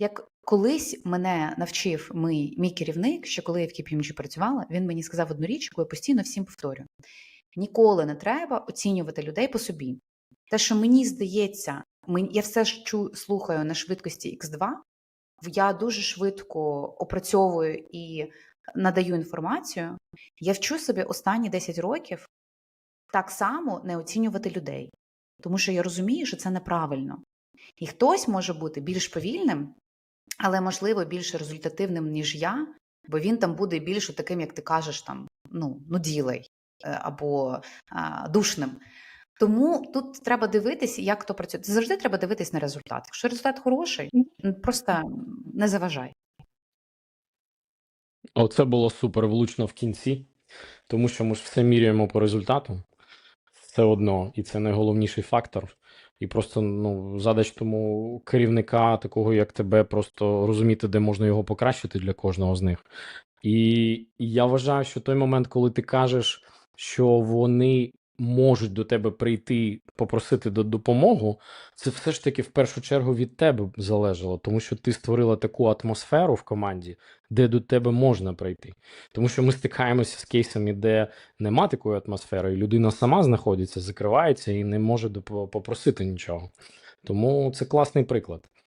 Як колись мене навчив мій, мій керівник, що коли я в KPMG працювала, він мені сказав одну річ, яку я постійно всім повторюю: ніколи не треба оцінювати людей по собі. Те, що мені здається, я все ж чу, слухаю на швидкості X2, я дуже швидко опрацьовую і надаю інформацію. Я вчу собі останні 10 років так само не оцінювати людей, тому що я розумію, що це неправильно. І хтось може бути більш повільним, але можливо більш результативним, ніж я, бо він там буде більш таким, як ти кажеш, там ну, нуділий е, або а, душним. Тому тут треба дивитися, як хто працює. Це завжди треба дивитись на результат. Якщо результат хороший, просто не заважай. Оце було супер влучно в кінці, тому що ми ж все міряємо по результату. Все одно, і це найголовніший фактор. І просто ну, задач тому керівника, такого як тебе, просто розуміти, де можна його покращити для кожного з них. І, і я вважаю, що той момент, коли ти кажеш, що вони можуть до тебе прийти, попросити до допомогу, це все ж таки в першу чергу від тебе залежало, тому що ти створила таку атмосферу в команді, де до тебе можна прийти. Тому що ми стикаємося з кейсами, де нема такої атмосфери, і людина сама знаходиться, закривається і не може попросити нічого. Тому це класний приклад.